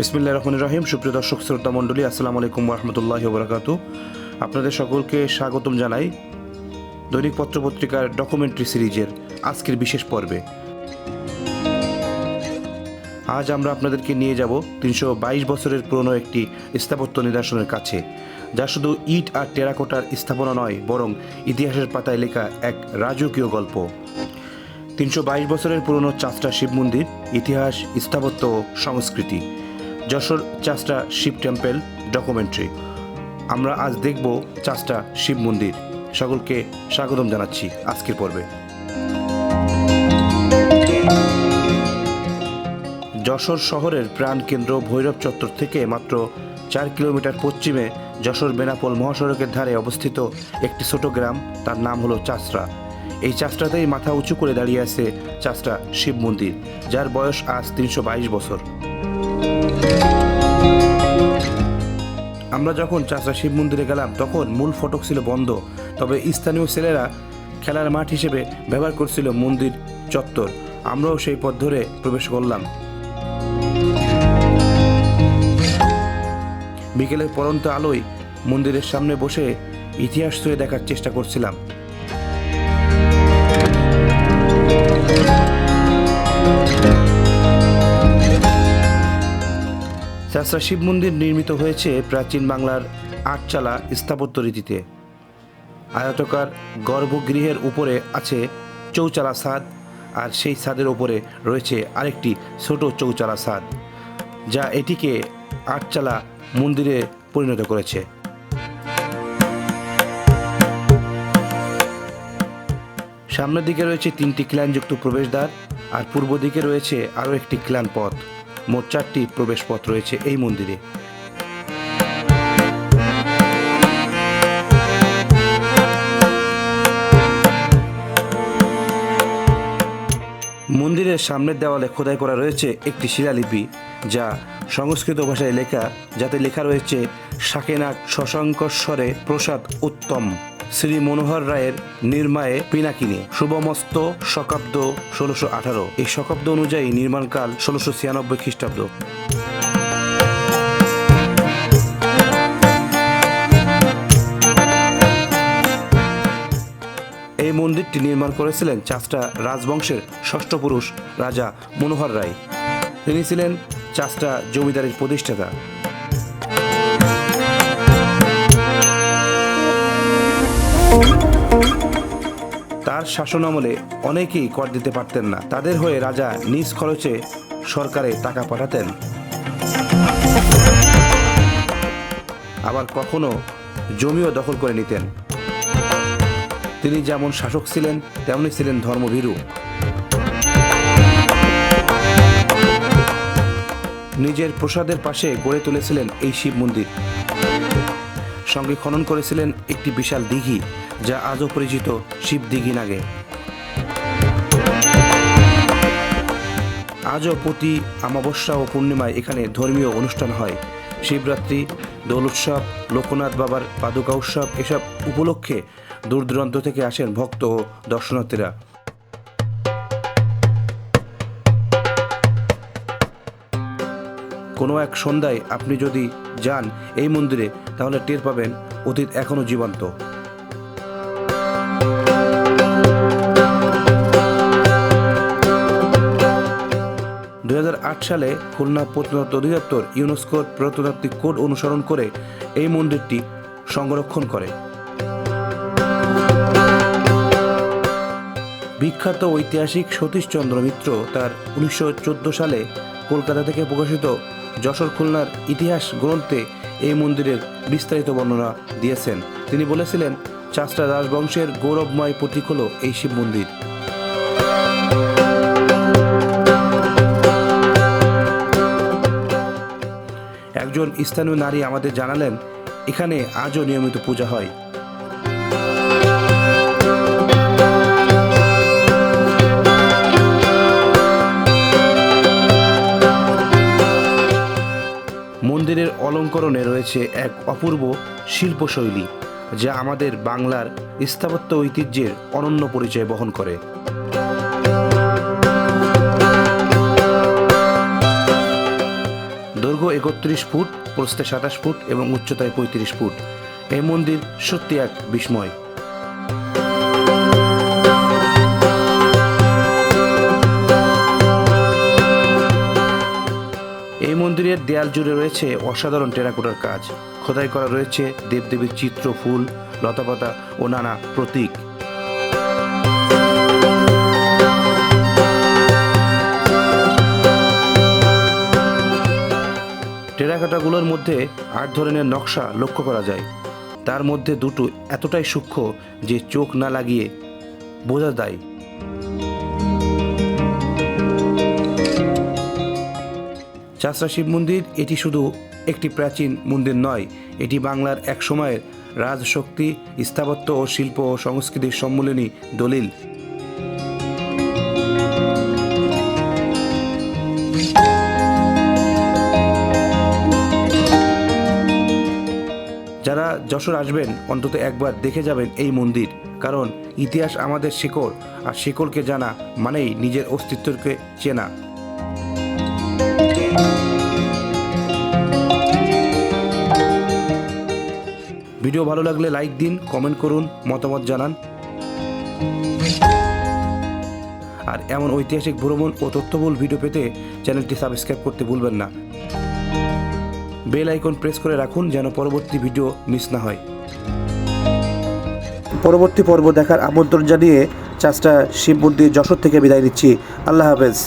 বিসমিল্লা রহমান রহিম। সুপ্রিয় দর্শক, শ্রোতা মণ্ডলী, আসসালামু আলাইকুম রহমতুল্লাহ বরাকাত আপনাদের সকলকে স্বাগতম জানাই দৈনিক পত্রপত্রিকার ডকুমেন্টারি সিরিজের আজকের বিশেষ পর্বে। আজ আমরা আপনাদেরকে নিয়ে যাব তিনশো বাইশ বছরের পুরনো একটি স্থাপত্য নিদর্শনের কাছে, যা শুধু ইট আর টেরাকোটার স্থাপনা নয়, বরং ইতিহাসের পাতায় লেখা এক রাজকীয় গল্প। তিনশো বাইশ বছরের পুরনো চাষটা শিব মন্দির, ইতিহাস, স্থাপত্য সংস্কৃতি। যশোর চাষটা শিব টেম্পেল ডকুমেন্টারি আমরা আজ দেখব চাষটা শিব মন্দির। সকলকে স্বাগতম জানাচ্ছি আজকের পর্বে। যশোর শহরের প্রাণকেন্দ্র ভৈরব চত্বর থেকে মাত্র চার কিলোমিটার পশ্চিমে যশোর বেনাপোল মহাসড়কের ধারে অবস্থিত একটি ছোট গ্রাম, তার নাম হলো চাষরা এই চাষটাতেই মাথা উঁচু করে দাঁড়িয়ে আছে চাষটা শিব মন্দির, যার বয়স আজ তিনশো বাইশ বছর। আমরা যখন চাষরা শিব মন্দিরে গেলাম, তখন মূল ফটক ছিল বন্ধ। তবে স্থানীয় ছেলেরা খেলার মাঠ হিসেবে ব্যবহার করছিল মন্দির চত্বর। আমরাও সেই পথ ধরে প্রবেশ করলাম। বিকেলের পরন্ত আলোয় মন্দিরের সামনে বসে ইতিহাস ছুঁয়ে দেখার চেষ্টা করছিলাম। চাষরা শিব মন্দির নির্মিত হয়েছে প্রাচীন বাংলার আটচালা স্থাপত্য রীতিতে। আয়তকার গর্ভগৃহের উপরে আছে চৌচালা ছাদ, আর সেই ছাদের উপরে রয়েছে আরেকটি ছোট চৌচালা ছাদ, যা এটিকে আটচালা মন্দিরে পরিণত করেছে। সামনের দিকে রয়েছে তিনটি খিলানযুক্ত প্রবেশদ্বার, আর পূর্ব দিকে রয়েছে আরও একটি খিলান পথ। মোট চারটি প্রবেশপথ রয়েছে এই মন্দিরে। মন্দিরের সামনের দেওয়ালে খোদাই করা রয়েছে একটি শিলালিপি, যা সংস্কৃত ভাষায় লেখা, যাতে লেখা রয়েছে শাকেনাক শশাঙ্কস্বরে প্রসাদ উত্তম। শ্রী মনোহর রায়ের নির্মায়ে পিনাকিনি শুভমস্ত শকাব্দ ষোলোশো আঠারো। এই শকাব্দ অনুযায়ী নির্মাণকাল ষোলোশো ছিয়ানব্বই খ্রিস্টাব্দ। এই মন্দিরটি নির্মাণ করেছিলেন চাষটা রাজবংশের ষষ্ঠ পুরুষ রাজা মনোহর রায়। তিনি ছিলেন চাষটা জমিদারের প্রতিষ্ঠাতা। তার শাসনামলে অনেকেই কর দিতে পারতেন না। তাদের হয়ে রাজা নিজ খরচে সরকারে টাকা পাঠাতেন। আবার কখনো জমিও দখল করে নিতেন। তিনি যেমন শাসক ছিলেন, তেমনি ছিলেন ধর্মভীরু। নিজের প্রসাদের পাশে গড়ে তুলেছিলেন এই শিব মন্দির। সঙ্গে খনন করেছিলেন একটি বিশাল দিঘি, যা আজও পরিচিত শিব দিঘি নাগে। আজও প্রতি অমাবস্যা ও পূর্ণিমায় এখানে ধর্মীয় অনুষ্ঠান হয়। শিবরাত্রি, দোল উৎসব, লোকনাথ বাবার পাদুকা উৎসব, এসব উপলক্ষে দূর দূরান্ত থেকে আসেন ভক্ত ও দর্শনার্থীরা। কোনো এক সন্ধ্যায় আপনি যদি যান এই মন্দিরে, তাহলে টের পাবেন অতীত এখনও জীবন্ত। আট সালে খুলনা প্রত্নতত্ত্ব অধিদপ্তর ইউনেস্কোর প্রত্নতাত্ত্বিক কোড অনুসরণ করে এই মন্দিরটি সংরক্ষণ করে। বিখ্যাত ঐতিহাসিক সতীশচন্দ্র মিত্র তার উনিশশো চোদ্দ সালে কলকাতা থেকে প্রকাশিত যশোর খুলনার ইতিহাস গ্রন্থে এই মন্দিরের বিস্তারিত বর্ণনা দিয়েছেন। তিনি বলেছিলেন, চাষটা রাজবংশের গৌরবময় প্রতীক হল এই শিব মন্দির। একজন স্থানীয় নারী আমাদের জানালেন, এখানে আজও নিয়মিত পূজা হয়। অলঙ্করণে রয়েছে এক অপূর্ব শিল্পশৈলী, যা আমাদের বাংলার স্থাপত্য ঐতিহ্যের অনন্য পরিচয় বহন করে। দৈর্ঘ্য একত্রিশ ফুট, প্রস্থে সাতাশ ফুট এবং উচ্চতায় পঁয়ত্রিশ ফুট। এই মন্দির সত্যি এক বিস্ময়। মন্দিরের দেয়াল জুড়ে রয়েছে অসাধারণ টেরাকোটার কাজ। খোদাই করা রয়েছে দেবদেবীর চিত্র, ফুল, লতাপাতা ও নানা প্রতীক। টেরাকোটাগুলোর মধ্যে আট ধরনের নকশা লক্ষ্য করা যায়। তার মধ্যে দুটো এতটাই সূক্ষ্ম যে চোখ না লাগিয়ে বোঝা যায়। চাষরা শিব মন্দির এটি শুধু একটি প্রাচীন মন্দির নয়, এটি বাংলার এক সময়ের রাজশক্তি, স্থাপত্য ও শিল্প ও সংস্কৃতির সম্মিলনী দলিল। যারা যশোর আসবেন, অন্তত একবার দেখে যাবেন এই মন্দির, কারণ ইতিহাস আমাদের শিকড়, আর শিকড়কে জানা মানেই নিজের অস্তিত্বকে চেনা। ভিডিও ভালো লাগলে লাইক দিন কমেন্ট করুন, মতামত জানান। আর এমন ঐতিহাসিক ভ্রমণ ও তথ্যবহুল ভিডিও পেতে চ্যানেলটি সাবস্ক্রাইব করতে ভুলবেন না। বেল আইকন প্রেস করে রাখুন যেন পরবর্তী ভিডিও মিস না হয়। পরবর্তী পর্ব দেখার আমন্ত্রণ জানিয়ে চাষটা শিব মন্দির যশোর থেকে বিদায় নিচ্ছি। আল্লাহ হাফেজ।